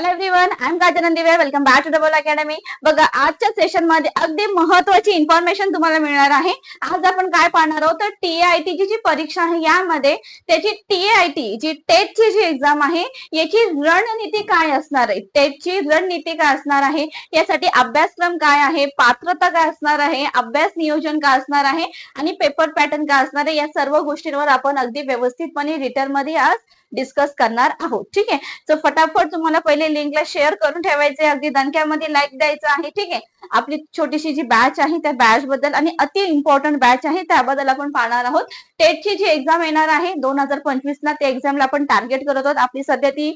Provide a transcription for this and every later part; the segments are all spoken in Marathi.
Hello everyone I am Kajnandi Dive welcome back to double academy बघा आजच्या सेशनमध्ये अगदी महत्वाची इन्फॉर्मेशन तुम्हाला मिळणार आहे. आज आपण काय पाहणार आहोत? तर टीएआयटी ची जी परीक्षा आहे यामध्ये त्याची टीएआयटी जी टेटची जी एक्झाम आहे याची रणनीती काय असणार आहे? टेटची रणनीती काय असणार आहे? यासाठी अभ्यासक्रम काय आहे? पात्रता काय असणार आहे? अभ्यास नियोजन काय असणार आहे? आणि पेपर पॅटर्न काय असणार आहे? या सर्व गोष्टींवर आपण अगदी व्यवस्थितपणे रिटर्नमध्ये आज डिस्कस करणार आहोत. ठीक आहे? सो फटाफट तुम्हाला पहिले लिंकला शेअर करून ठेवायचे अगदी दणक्यामध्ये लाईक द्यायचं आहे. ठीक आहे? आपली छोटीशी जी बॅच आहे त्या बॅच बद्दल आणि अति इम्पॉर्टंट बॅच आहे त्याबद्दल आपण पाहणार आहोत. टेटची जी एक्झाम येणार आहे दोन हजार पंचवीस ला त्या एक्झामला आपण टार्गेट करत आहोत. आपली सध्या ती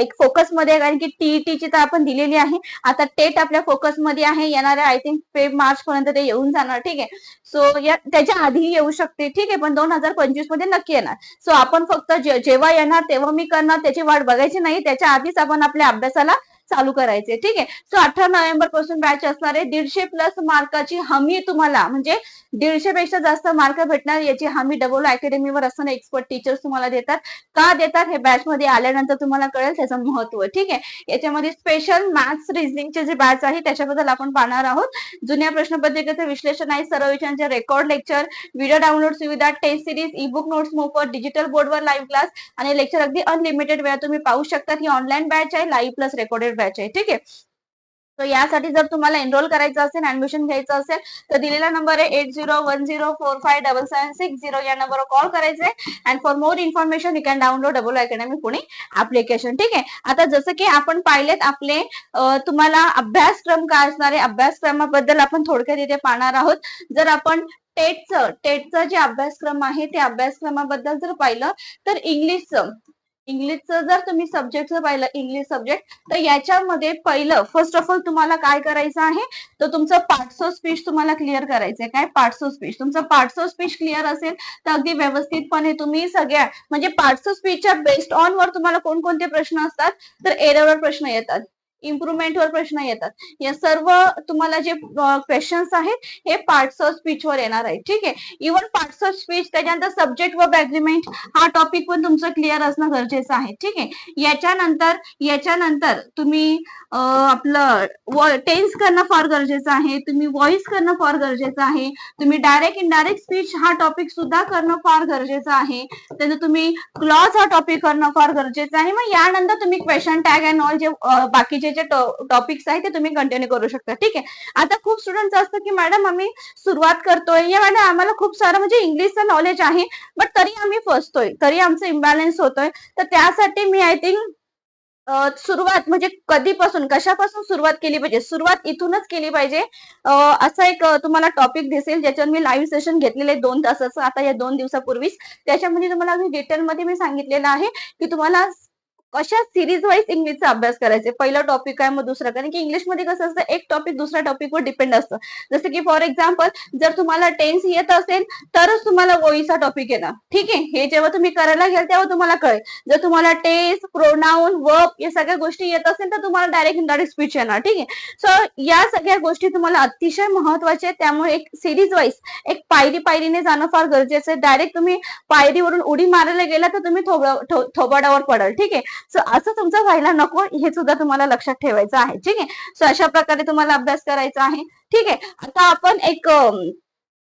एक फोकसमध्ये कारण की टीईटी ची तर आपण दिलेली आहे. आता टेट आपल्या फोकसमध्ये आहे. येणाऱ्या आय थिंक फेब मार्च पर्यंत ते येऊन जाणार. ठीक आहे? सो या त्याच्या आधी येऊ शकते. ठीक आहे? पण दोन हजार पंचवीसमध्ये नक्की येणार. सो आपण फक्त जेव्हा येणार तेव्हा मी करणार त्याची वाट बघायची नाही. त्याच्या आधीच आपण आपल्या अभ्यासाला चालू करायचे. ठीक आहे? सो अठरा नोव्हेंबरपासून बॅच असणार आहे. दीडशे प्लस मार्काची हमी तुम्हाला म्हणजे दीडशे पेक्षा जास्त मार्क भेटणार याची हमी डबल अकॅडमीवर असताना एक्सपर्ट टीचर्स तुम्हाला देतात. का देतात? हे बॅच मध्ये आल्यानंतर तुम्हाला कळेल त्याचं महत्त्व. ठीक आहे? याच्यामध्ये स्पेशल मॅथ्स रिझनिंगचे जे बॅच आहे त्याच्याबद्दल आपण पाहणार आहोत. जुन्या प्रश्नपत्रिकेचं विश्लेषण आहे. सर्व विषयांचे रेकॉर्ड लेक्चर व्हिडिओ डाउनलोड सुविधा test series e book notes मोफत डिजिटल बोर्डवर लाईव्ह क्लास आणि लेक्चर अगदी अनलिमिटेड वेळा तुम्ही पाहू शकता ही ऑनलाईन बॅच आहे. लाईव्ह प्लस रेकॉर्डेड बॅच आहे ठीक आहे? तर यासाठी जर तुम्हाला एनरोल करायचं असेल ऍडमिशन घ्यायचं असेल तर दिलेला नंबर आहे eight zero one zero four five double seven six zero या नंबरवर कॉल करायचा आहे and for more information you can download double academy Pune application ठीक आहे? आता जसं की आपण पाहिलेत आपले तुम्हाला अभ्यासक्रम काय असणार आहे? अभ्यासक्रमाबद्दल आपण थोडक्यात इथे पाहणार आहोत. जर आपण टेटचं टेटचं जे अभ्यासक्रम आहे ते अभ्यासक्रमाबद्दल जर पाहिलं तर इंग्लिशचं इंग्लिशचं जर तुम्ही सब्जेक्टचं पाहिलं इंग्लिश सब्जेक्ट तर याच्यामध्ये पहिलं फर्स्ट ऑफ ऑल तुम्हाला काय करायचं आहे? तर तुमचं पार्ट्स ऑफ स्पीच तुम्हाला क्लिअर करायचंय. काय? पार्ट्स ऑफ स्पीच तुमचं पार्ट्स ऑफ स्पीच क्लिअर असेल तर अगदी व्यवस्थितपणे तुम्ही सगळ्या म्हणजे पार्ट्स ऑफ स्पीचच्या बेस्ड ऑन वर तुम्हाला कोणकोणते प्रश्न असतात? तर एरवर प्रश्न येतात. इम्प्रुव्हमेंटवर प्रश्न येतात. या सर्व तुम्हाला जे क्वेश्चन्स आहेत हे पार्ट्स ऑफ स्पीच वर येणार आहे ठीक आहे? इव्हन पार्ट्स ऑफ स्पीच त्याच्यानंतर सब्जेक्ट व अग्रीमेंट हा टॉपिक पण तुमचं क्लिअर असणं गरजेचं आहे. ठीक आहे? याच्यानंतर याच्यानंतर तुम्ही आपलं टेन्स करणं फार गरजेचं आहे. तुम्ही व्हॉइस करणं फार गरजेचं आहे. तुम्ही डायरेक्ट इनडायरेक्ट स्पीच हा टॉपिक सुद्धा करणं फार गरजेचं आहे. त्यानंतर तुम्ही क्लॉज हा टॉपिक करणं फार गरजेचं आहे. मग यानंतर तुम्ही क्वेश्चन टॅग अँड ऑल जे बाकीचे जे टॉपिक्स आहेत ते तुम्ही कंटिन्यू करू शकता. ठीक आहे? आता खूप स्टुडंट असतं की मॅडम आम्ही सुरुवात करतोय. या मॅडम आम्हाला खूप सारं म्हणजे इंग्लिशचं नॉलेज आहे बट तरी आम्ही फसतोय. तरी आमचं इम्बॅलन्स होतोय. तर त्यासाठी मी आय थिंक सुरुवात म्हणजे कधीपासून कशापासून सुरुवात केली पाहिजे? सुरुवात इथूनच केली पाहिजे. असा असं एक तुम्हाला टॉपिक दिसेल ज्याच्यावर मी लाईव्ह सेशन घेतलेले दोन तासाचं आता या दोन दिवसापूर्वीच. त्याच्यामध्ये तुम्हाला डिटेलमध्ये मी सांगितलेलं आहे की तुम्हाला कशा सिरीज वाईज इंग्लिशचा अभ्यास करायचे? पहिला टॉपिक आहे मग दुसरा. कारण की इंग्लिशमध्ये कसं असतं एक टॉपिक दुसऱ्या टॉपिकवर डिपेंड असतं. जसं की फॉर एक्झाम्पल जर तुम्हाला टेन्स येत असेल तरच तुम्हाला ओईचा टॉपिक येणार. ठीक आहे? हे जेव्हा तुम्ही करायला घ्याल तेव्हा तुम्हाला कळेल. जर तुम्हाला टेस्ट प्रोनाऊन वर्ब या सगळ्या गोष्टी येत असेल तर तुम्हाला डायरेक्ट इनडायरेक्ट स्पीच येणार. ठीक आहे? सो या सगळ्या गोष्टी तुम्हाला अतिशय महत्त्वाच्या आहेत. त्यामुळे एक सिरीज वाईज एक पायरी पायरीने जाणं फार गरजेचं आहे. डायरेक्ट तुम्ही पायरीवरून उडी मारायला गेला तर तुम्ही थोबा- थोबाडावर पडाल. ठीक आहे? सो असं तुमचं व्हायला नको. हे सुद्धा तुम्हाला लक्षात ठेवायचं आहे. ठीक आहे? सो अशा प्रकारे तुम्हाला अभ्यास करायचा आहे. ठीक आहे? आता आपण एक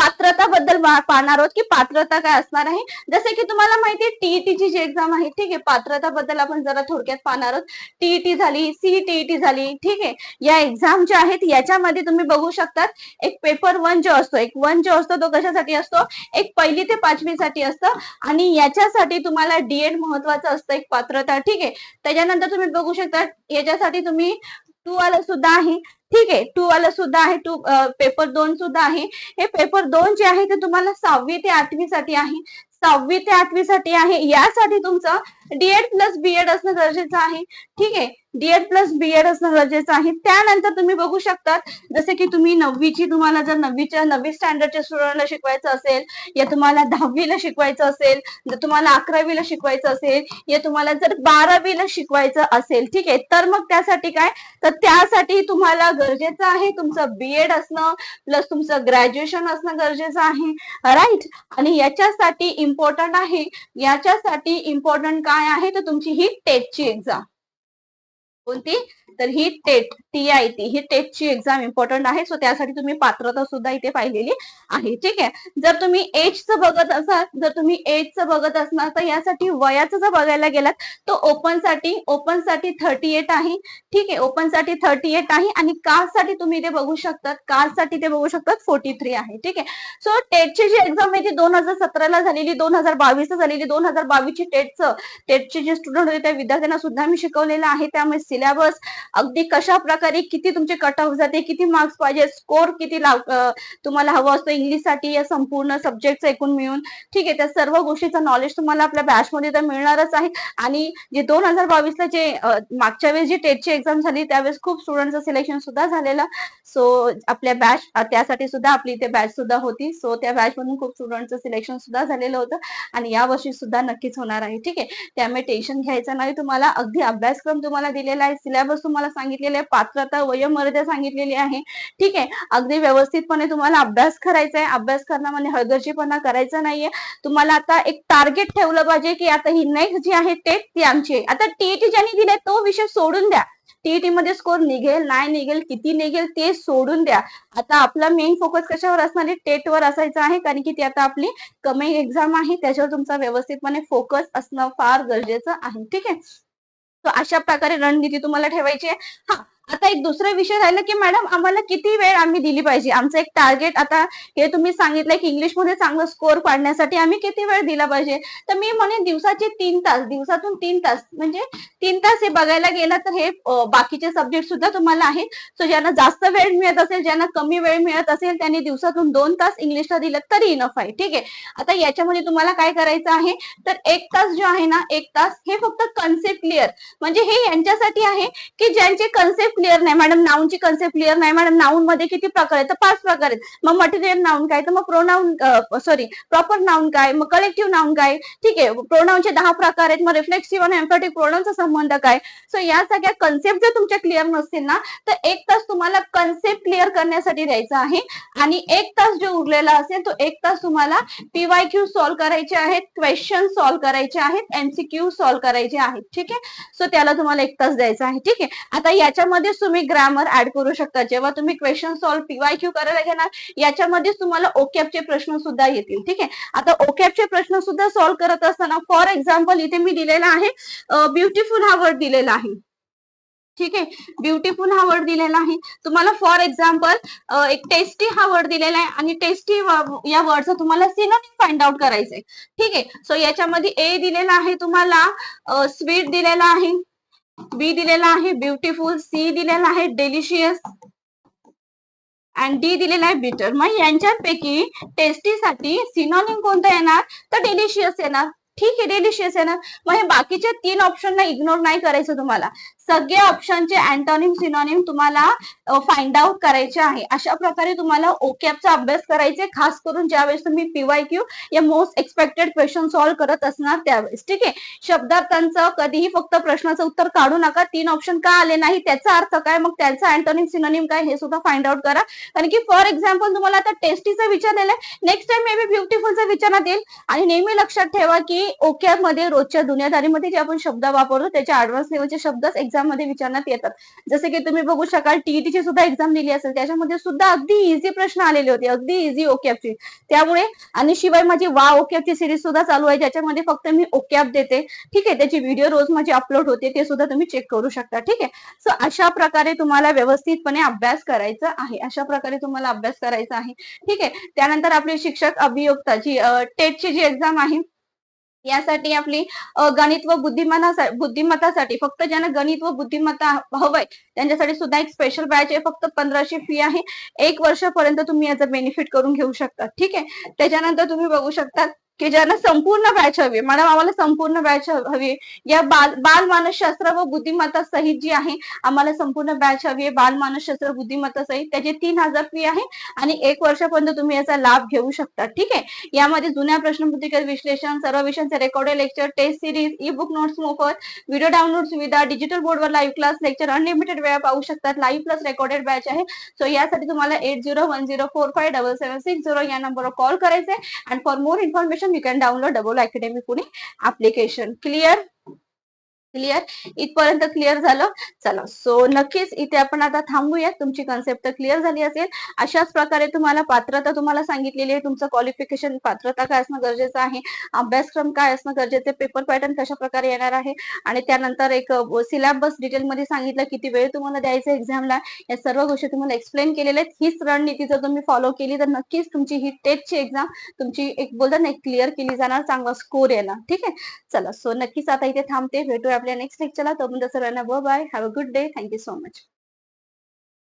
पात्रता बद्दल पाहणार आहोत की पात्रता काय असणार आहे. जसे की तुम्हाला माहिती आहे टीईटीची जी एक्झाम आहे ठीक आहे पात्रता बद्दल आपण जरा थोडक्यात पाहणार आहोत. टीईटी झाली सीईटीईटी झाली ठीक आहे. या एक्झाम ज्या आहेत याच्यामध्ये तुम्ही बघू शकतात एक पेपर वन जो असतो एक वन जो असतो तो कशासाठी असतो? एक पहिली ते पाचवी साठी असतं. आणि याच्यासाठी तुम्हाला डीएड महत्वाचं असतं एक पात्रता ठीक आहे. त्याच्यानंतर तुम्ही बघू शकता याच्यासाठी तुम्ही टू वाला सुद्धा आहे. ठीक? आहे टू वाला सुद्धा आहे. टू पेपर दोन सुद्धा आहे. हे पेपर दोन जे आहे ते तुम्हाला सहावी ते आठवी साठी आहे. सहावी ते आठवी साठी आहे. यासाठी तुमचं डीएड प्लस बीएड असणं गरजेचं आहे. ठीक आहे? डीएड प्लस बीएड असणं गरजेचं आहे. त्यानंतर तुम्ही बघू शकतात जसे की तुम्ही नववीची तुम्हाला जर नववीच्या नववी स्टँडर्डच्या स्टुडंटला शिकवायचं असेल या तुम्हाला दहावीला शिकवायचं असेल जर तुम्हाला अकरावीला शिकवायचं असेल या तुम्हाला जर बारावीला शिकवायचं असेल ठीक आहे? तर मग त्यासाठी काय? तर त्यासाठी तुम्हाला गरजेचं आहे तुमचं बीएड असणं प्लस तुमचं ग्रॅज्युएशन असणं गरजेचं आहे. राईट आणि याच्यासाठी इम्पॉर्टंट आहे. याच्यासाठी इम्पॉर्टंट काय आहे तर तुमची ही टेटची एक्झाम कोणती? तर ही टेट टी आय टी ही टेटची एक्झाम इम्पॉर्टंट आहे. सो त्यासाठी तुम्ही पात्रता सुद्धा इथे पाहिलेली आहे. ठीक आहे? जर तुम्ही एजचं बघत असाल जर तुम्ही एजचं बघत असणार तर यासाठी वयाचं जर बघायला गेलात तर ओपनसाठी ओपनसाठी थर्टी एट आहे. ठीक आहे? ओपनसाठी थर्टी एट आहे आणि कास्टसाठी तुम्ही इथे बघू शकतात. कास्टसाठी ते बघू शकतात फोर्टी थ्री आहे. ठीक आहे? सो टेटची जी एक्झाम आहे ती दोन हजार सतराला झालेली दोन हजार बावीस झालेली दोन हजार बावीसची टेटचं टेटचे जे स्टुडंट होते त्या विद्यार्थ्यांना सुद्धा मी शिकवलेलं आहे. त्यामुळे सिलेबस अगदी कशा प्रकारे किती तुमचे कट ऑफ जाते किती मार्क्स पाहिजे स्कोर किती लाव तुम्हाला हवं असतं इंग्लिशसाठी या संपूर्ण सब्जेक्टचं एकूण मिळून. ठीक आहे त्या सर्व गोष्टीचं नॉलेज तुम्हाला आपल्या बॅचमध्ये तर मिळणारच आहे. आणि जे दोन हजार बावीसला जे मागच्या वेळेस जी टेटची एक्झाम झाली त्यावेळेस खूप स्टुडंटचं सिलेक्शन सुद्धा झालेलं. सो आपल्या बॅच त्यासाठी सुद्धा आपली इथे बॅच सुद्धा होती. सो त्या बॅच मधून खूप स्टुडंटचं सिलेक्शन सुद्धा झालेलं होतं. आणि या वर्षी सुद्धा नक्कीच होणार आहे. ठीक आहे त्यामुळे टेन्शन घ्यायचं नाही. तुम्हाला अगदी अभ्यासक्रम तुम्हाला दिलेला आहे. सिलेबस तुम्हाला सांगितलेले आहे. पात्रता वयोमर्यादा सांगितलेली आहे. ठीक आहे. अगदी व्यवस्थितपणे तुम्हाला अभ्यास करायचा आहे अभ्यास करण्यामध्ये हळगर्जीपणा करायचा नाहीये. तुम्हाला आता एक टार्गेट ठेवलं पाहिजे की आता ही नेक्स्ट जी आहे ते ती आमची आहे. आता टीईटी ज्यांनी दिले तो विषय सोडून द्या. टीईटी मध्ये स्कोर निघेल नाही निघेल किती निघेल ते सोडून द्या. आता आपला मेन फोकस कशावर असणार आहे? टेटवर असायचं आहे. कारण की ती आता आपली कमी एक्झाम आहे. त्याच्यावर तुमचा व्यवस्थितपणे फोकस असणं फार गरजेचं आहे. ठीक आहे. अशा प्रकारे रणनीती तुम्हाला ठेवायची आहे. हा आता एक दुसरा विषय राहिला की मॅडम आम्हाला किती वेळ आम्ही दिली पाहिजे? आमचं एक टार्गेट आता हे तुम्ही सांगितलं की इंग्लिशमध्ये चांगलं स्कोर पाडण्यासाठी आम्ही किती वेळ दिला पाहिजे? तर मी म्हणेन दिवसाचे तीन तास दिवसातून तीन तास म्हणजे तीन तास हे बघायला गेला तर हे बाकीचे सब्जेक्ट सुद्धा तुम्हाला आहेत सो ज्यांना जास्त वेळ मिळत असेल ज्यांना कमी वेळ मिळत असेल त्यांनी दिवसातून दोन तास इंग्लिशला दिलं तरी इनफ आहे. ठीक आहे? आता याच्यामध्ये तुम्हाला काय करायचं आहे? तर एक तास जो आहे ना एक तास हे फक्त कन्सेप्ट क्लिअर म्हणजे हे यांच्यासाठी आहे की ज्यांचे कन्सेप्ट क्लिअर नाही. मॅडम नाऊनची कन्सेप्ट क्लिअर नाही. मॅडम नाऊन मध्ये किती प्रकार आहेत? तर पाच प्रकार आहेत. मग मटेरियल नाऊन काय? तर मग प्रोनाऊन सॉरी प्रॉपर नाऊन काय? मग कलेक्टिव्ह नाऊन काय? ठीक आहे. प्रोनाऊनचे दहा प्रकार आहेत. मग रिफ्लेक्सिव्ह आणि एम्फॅटिक प्रोनाऊनचा संबंध काय? सो या सगळ्या कन्सेप्ट जर तुमच्या क्लिअर नसतील ना तर एक तास तुम्हाला कन्सेप्ट क्लिअर करण्यासाठी द्यायचा आहे. आणि एक तास जो उरलेला असेल तो एक तास तुम्हाला पीवाय क्यू सॉल्व्ह करायचे आहेत क्वेश्चन सॉल्व्ह करायचे आहेत एमसीक्यू सॉल्व्ह करायचे आहेत. ठीक आहे? सो त्याला तुम्हाला एक तास द्यायचा आहे. ठीक आहे? आता याच्यामध्ये तुम्ही ग्रामर ऍड करू शकता. जेव्हा तुम्ही क्वेश्चन सॉल्व्ह पीवाय क्यू करायला घेणार याच्यामध्येच तुम्हाला ओकॅपचे प्रश्न सुद्धा येतील. ठीक आहे? आता ओकॅपचे प्रश्न सुद्धा सॉल्व्ह करत असताना फॉर एक्झाम्पल इथे मी दिलेला आहे ब्युटिफुल हा वर्ड दिलेला आहे. ठीक आहे? ब्युटिफुल हा वर्ड दिलेला आहे. तुम्हाला फॉर एक्झाम्पल एक टेस्टी हा वर्ड दिलेला आहे आणि टेस्टी या वर्डचा तुम्हाला सिनोनिम फाइंड आउट करायचंय. ठीक आहे? सो याच्यामध्ये ए दिलेला आहे तुम्हाला स्वीट दिलेला आहे. बी दिलेला आहे ब्युटिफुल सी दिलेला आहे डेलिशियस अँड डी दिलेला आहे बिटर मग यांच्यापैकी टेस्टीसाठी सिनॉनिम कोणतं येणार? तर डेलिशियस येणार. ठीक आहे डेलिशियस येणार. मग हे बाकीच्या तीन ऑप्शनला इग्नोर नाही करायचं तुम्हाला. सगळे ऑप्शनचे अँटॉनिम सिनॉनिम तुम्हाला फाइंड आउट करायचे आहे. अशा प्रकारे तुम्हाला ओकॅपचा अभ्यास करायचे खास करून ज्यावेळेस तुम्ही पीवाय क्यू या मोस्ट एक्सपेक्टेड क्वेश्चन सॉल्व्ह करत असणार त्यावेळेस. ठीक आहे? शब्दार्थांचं कधीही फक्त प्रश्नाचं उत्तर काढू नका. तीन ऑप्शन का आले नाही? त्याचा अर्थ काय? मग त्याचा अँटॉनिम सिनोनिम काय? हे सुद्धा फाइंड आउट करा. कारण की फॉर एक्झाम्पल तुम्हाला आता टेस्टीचा विचारलेलं आहे. नेक्स्ट टाइम मे बी ब्युटिफुलचा विचारण्यात येईल. आणि नेहमी लक्षात ठेवा की ओके मध्ये रोजच्या दुनियादारीमध्ये जे आपण शब्द वापरतो त्याच्या ऍडव्हान्स लेवलचे शब्दच एक्झाम मध्ये विचारण्यात येतात. जसे की तुम्ही बघू शकाल टीईटीची सुद्धा एक्झाम दिली असेल त्याच्यामध्ये सुद्धा अगदी इझी प्रश्न आलेले होते अगदी इझी ओकॅपची त्यामुळे आणि शिवाय माझी वा ओकॅपची सिरीज सुद्धा चालू आहे ज्याच्यामध्ये फक्त मी ओकॅप देते. ठीक आहे त्याची व्हिडिओ रोज माझी अपलोड होते ते सुद्धा तुम्ही चेक करू शकता. ठीक आहे? सो अशा प्रकारे तुम्हाला व्यवस्थितपणे अभ्यास करायचा आहे. अशा प्रकारे तुम्हाला अभ्यास करायचा आहे. ठीक आहे? त्यानंतर आपले शिक्षक अभियोक्ता जी टेटची जी एक्झाम आहे यासाठी आपली गणित व बुद्धिमाना बुद्धिमत्तासाठी फक्त ज्यांना गणित व बुद्धिमत्ता हवंय त्यांच्यासाठी सुद्धा एक स्पेशल बॅच आहे फक्त पंधराशे फी आहे. एक वर्षापर्यंत तुम्ही याचा बेनिफिट करून घेऊ शकता. ठीक आहे? त्याच्यानंतर तुम्ही बघू शकता की ज्यांना संपूर्ण बॅच हवी मॅडम आम्हाला संपूर्ण बॅच हवी या बाल बाल मानसशास्त्र व बुद्धिमत्ता सहित जी आहे आम्हाला संपूर्ण बॅच हवी आहे. बाल मानसशास्त्र बुद्धिमत्ता सहित त्याचे तीन हजार फी आहे आणि एक वर्षापर्यंत तुम्ही याचा लाभ घेऊ शकता. ठीक आहे? यामध्ये जुन्या प्रश्नपत्रिका विश्लेषण सर्व विषयांचे recorded lecture test series e book notes मोफत व्हिडिओ डाउनलोड सुविधा डिजिटल बोर्डवर लाईव्ह क्लास लेक्चर अनलिमिटेड वेळा पाहू शकतात. लाईव्ह प्लस रेकॉर्डेड बॅच आहे. सो यासाठी तुम्हाला eight zero one zero four five double seven six zero या नंबरवर कॉल करायचा आहे and for more information you can download Double Academy Pune application. Clear? Clear इथपर्यंत क्लिअर झालं? चला. सो नक्कीच इथे आपण आता थांबूया तुमची कन्सेप्ट क्लिअर झाली असेल. अशाच प्रकारे तुम्हाला पात्रता तुम्हाला सांगितलेली आहे. तुमचं क्वालिफिकेशन पात्रता काय असणं गरजेचं आहे? अभ्यासक्रम काय असणं गरजेचं पेपर पॅटर्न कशा प्रकारे येणार आहे? आणि त्यानंतर एक सिलेबस डिटेलमध्ये सांगितलं किती वेळ तुम्हाला द्यायचं एक्झामला या सर्व गोष्टी तुम्हाला एक्सप्लेन केलेल्या आहेत. हीच रणनीती जर तुम्ही फॉलो केली तर नक्कीच तुमची ही टेटची एक्झाम तुमची एक बोलतात ना क्लिअर केली जाणार. चांगला स्कोर येणार. ठीक आहे? चला. सो नक्कीच आता इथे थांबते. भेटूया आपल्या नेक्स्ट लेक्चरला तोपर्यंत सर्वांना bye have a good day thank you so much